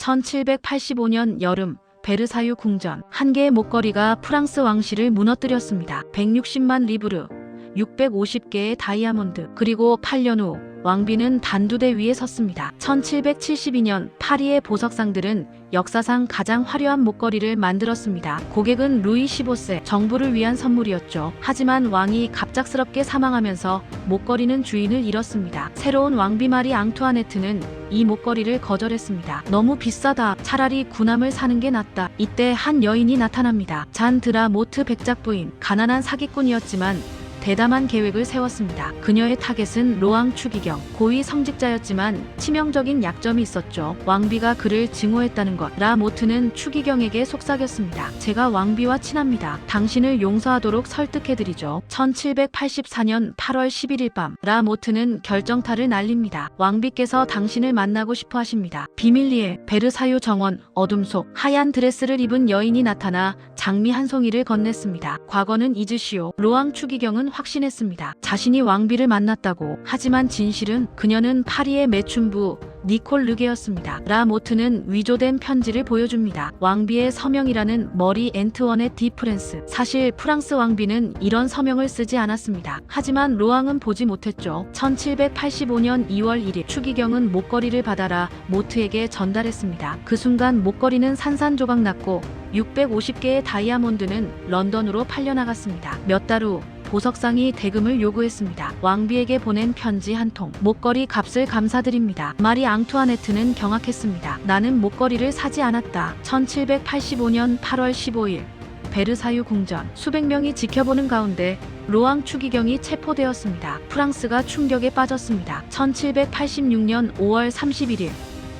1785년 여름 베르사유 궁전 한 개의 목걸이가 프랑스 왕실을 무너뜨렸습니다. 160만 리브르, 650개의 다이아몬드, 그리고 8년 후 왕비는 단두대 위에 섰습니다. 1772년 파리의 보석상들은 역사상 가장 화려한 목걸이를 만들었습니다. 고객은 루이 15세 정부를 위한 선물이었죠. 하지만 왕이 갑작스럽게 사망하면서 목걸이는 주인을 잃었습니다. 새로운 왕비 마리 앙투아네트는 이 목걸이를 거절했습니다. 너무 비싸다. 차라리 군함을 사는 게 낫다. 이때 한 여인이 나타납니다. 잔 드라 모트 백작 부인. 가난한 사기꾼이었지만 대담한 계획을 세웠습니다. 그녀의 타겟은 로앙 추기경. 고위 성직자였지만 치명적인 약점이 있었죠. 왕비가 그를 증오했다는 것. 라 모트는 추기경에게 속삭였습니다. 제가 왕비와 친합니다. 당신을 용서하도록 설득해드리죠. 1784년 8월 11일 밤, 라 모트는 결정타를 날립니다. 왕비께서 당신을 만나고 싶어 하십니다. 비밀리에 베르사유 정원, 어둠 속 하얀 드레스를 입은 여인이 나타나 장미 한 송이를 건넸습니다. 과거는 잊으시오. 로앙 추기경은 확신했습니다. 자신이 왕비를 만났다고. 하지만 진실은 그녀는 파리의 매춘부 니콜 르게였습니다. 라 모트는 위조된 편지를 보여줍니다. 왕비의 서명이라는 머리 앤트원의 디프렌스. 사실 프랑스 왕비는 이런 서명을 쓰지 않았습니다. 하지만 로앙은 보지 못했죠. 1785년 2월 1일 추기경은 목걸이를 받아라 모트에게 전달했습니다. 그 순간 목걸이는 산산조각 났고 650개의 다이아몬드는 런던으로 팔려나갔습니다. 몇 달 후 보석상이 대금을 요구했습니다. 왕비에게 보낸 편지 한 통. 목걸이 값을 감사드립니다. 마리 앙투아네트는 경악했습니다. 나는 목걸이를 사지 않았다. 1785년 8월 15일 베르사유 궁전 수백 명이 지켜보는 가운데 로앙 추기경이 체포되었습니다. 프랑스가 충격에 빠졌습니다. 1786년 5월 31일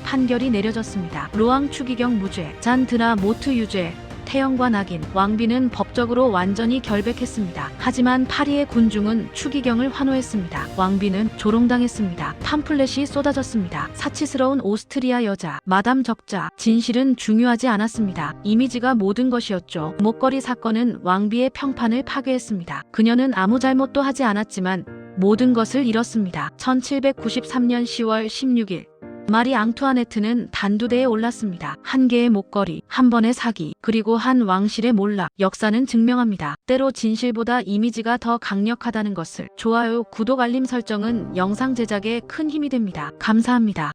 판결이 내려졌습니다. 로앙 추기경 무죄, 잔 드라 모트 유죄, 태영과 낙인, 왕비는 법적으로 완전히 결백했습니다. 하지만 파리의 군중은 추기경을 환호했습니다. 왕비는 조롱당했습니다. 팜플렛이 쏟아졌습니다. 사치스러운 오스트리아 여자, 마담 적자. 진실은 중요하지 않았습니다. 이미지가 모든 것이었죠. 목걸이 사건은 왕비의 평판을 파괴했습니다. 그녀는 아무 잘못도 하지 않았지만 모든 것을 잃었습니다. 1793년 10월 16일 마리 앙투아네트는 단두대에 올랐습니다. 한 개의 목걸이, 한 번의 사기, 그리고 한 왕실의 몰락. 역사는 증명합니다. 때로 진실보다 이미지가 더 강력하다는 것을. 좋아요, 구독, 알림 설정은 영상 제작에 큰 힘이 됩니다. 감사합니다.